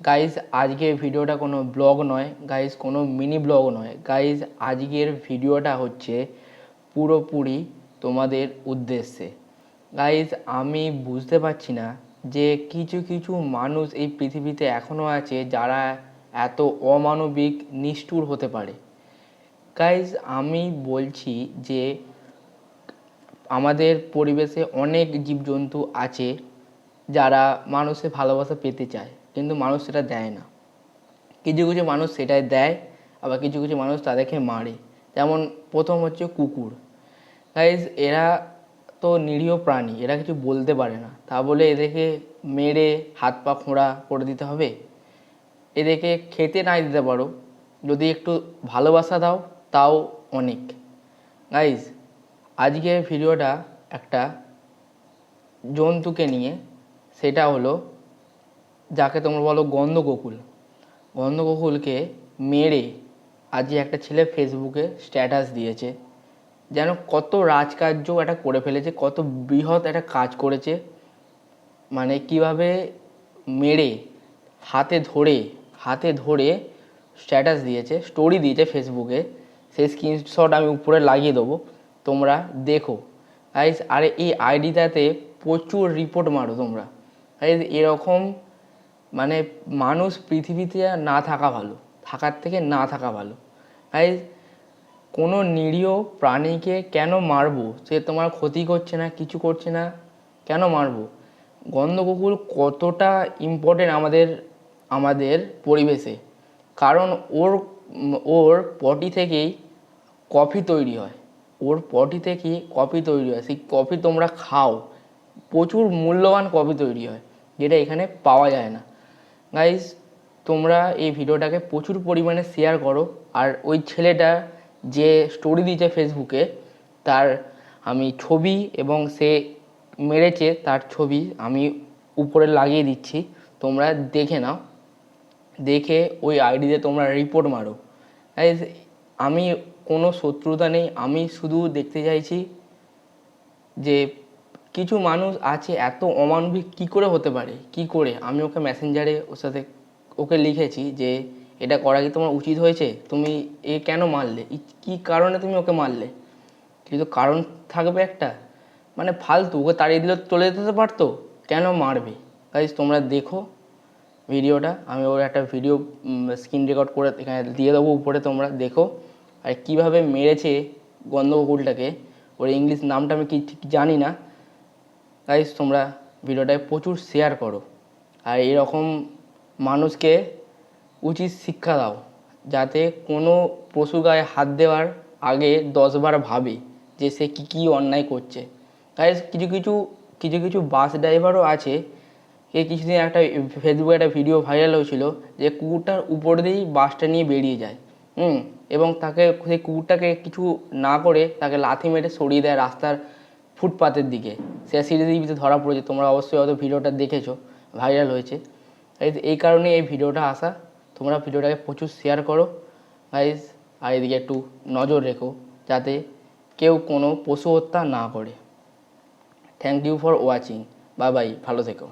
Guys আজকের ভিডিওটা কোনো ব্লগ নয়। গাইজ কোনো মিনি ব্লগ নয়। গাইজ আজকের ভিডিওটা হচ্ছে পুরোপুরি তোমাদের উদ্দেশ্যে। গাইজ আমি বুঝতে পারছি না যে কিছু কিছু মানুষ এই পৃথিবীতে এখনও আছে যারা এত অমানবিক, নিষ্ঠুর হতে পারে। গাইজ আমি বলছি যে আমাদের পরিবেশে অনেক জীবজন্তু আছে যারা মানুষের ভালোবাসা পেতে চায়। কিন্তু মানুষ সেটা দেয় না। কিছু কিছু মানুষ সেটাই দেয়, আবার কিছু কিছু মানুষ তাদেরকে মারে। যেমন প্রথম হচ্ছে কুকুর। গাইজ এরা তো নিরীহ প্রাণী, এরা কিছু বলতে পারে না। তা বলে এদেরকে মেরে হাত পা খোঁড়া করে দিতে হবে? এদেরকে খেতে না দিতে পারো। যদি একটু ভালোবাসা দাও, তাও অনেক। গাইজ আজকের ভিডিওটা একটা জন্তুকে নিয়ে, সেটা হলো যাকে তোমরা বলো গন্ধগোকুল। গন্ধগোকুলকে মেরে আজকে একটা ছেলে ফেসবুকে স্ট্যাটাস দিয়েছে। যেন কত রাজকার্য একটা করে ফেলেছে, কত বৃহৎ একটা কাজ করেছে। মানে কীভাবে মেরে, হাতে ধরে হাতে ধরে স্ট্যাটাস দিয়েছে স্টোরি দিয়েছে ফেসবুকে। সেই স্ক্রিনশট আমি উপরে লাগিয়ে দেবো, তোমরা দেখো। গাইস আরে এই আইডিটাতে প্রচুর রিপোর্ট মারো তোমরা। এরকম মানে মানুষ পৃথিবীতে না থাকা ভালো, থাকার থেকে না থাকা ভালো। তাই কোনো নিরীহ প্রাণীকে কেন মারবো? সে তোমার ক্ষতি করছে না, কিছু করছে না, কেন মারবো? গন্ধকুকুর কতটা ইম্পর্টেন্ট আমাদের আমাদের পরিবেশে? কারণ ওর ওর পটি থেকেই কফি তৈরি হয়। ওর পটি থেকেই কফি তৈরি হয়। সেই কফি তোমরা খাও। প্রচুর মূল্যবান কফি তৈরি হয়, যেটা এখানে পাওয়া যায় না। গাইজ তোমরা এই ভিডিওটাকে প্রচুর পরিমাণে শেয়ার করো। আর ওই ছেলেটা যে স্টোরি দিয়েছে ফেসবুকে তার আমি ছবি এবং সে মেরেছে তার ছবি আমি উপরে লাগিয়ে দিচ্ছি। তোমরা দেখে নাও। দেখে ওই আইডিতে তোমরা রিপোর্ট মারো। Guys, আমি কোনো শত্রুতা নেই। আমি শুধু দেখতে চাইছি যে কিছু মানুষ আছে এত অমানবিক, কি করে হতে পারে? কি করে? আমি ওকে মেসেঞ্জারে ওর সাথে ওকে লিখেছি যে, এটা করা কি তোমার উচিত হয়েছে? তুমি এ কেন মারলে? কি কারণে তুমি ওকে মারলে? কিন্তু কারণ থাকবে একটা? মানে ফালতু, ওকে তাড়িয়ে দিলে চলে যেতে পারতো? কেন মারবে? গাইজ তোমরা দেখো ভিডিওটা। আমি ওর একটা ভিডিও স্ক্রিন রেকর্ড করে এখানে দিয়ে দেবো উপরে, তোমরা দেখো। আর কীভাবে মেরেছে গন্ধকুকুলটাকে ওর ইংলিশ নামটা আমি কি ঠিক জানি না। গাইজ তোমরা ভিডিওটায় প্রচুর শেয়ার করো। আর এরকম মানুষকে উচিত শিক্ষা দাও, যাতে কোনো পশু গায়ে হাত দেওয়ার আগে দশবার ভাবে যে সে কী কী অন্যায় করছে। গাইজ কিছু কিছু কিছু কিছু বাস ড্রাইভারও আছে। এই কিছুদিন একটা ফেসবুকে একটা ভিডিও ভাইরাল হয়েছিল যে কুকুরটার উপর দিয়েই বাসটা নিয়ে বেরিয়ে যায়। হুম, এবং তাকে, সেই কুকুরটাকে কিছু না করে তাকে লাথি মেরে সরিয়ে দেয় রাস্তার ফুটপাতের দিকে। সে সিরিজে ধরা পড়েছে। তোমরা অবশ্যই হয়তো ভিডিওটা দেখেছ ভাইরাল হয়েছে। এই এই কারণে এই ভিডিওটা আসা। তোমরা ভিডিওটাকে প্রচুর শেয়ার করো। গাইজ আর এদিকে একটু নজর রেখো, যাতে কেউ কোনো পশু হত্যা না করে। Thank you for watching bye bye ভালো থেকো।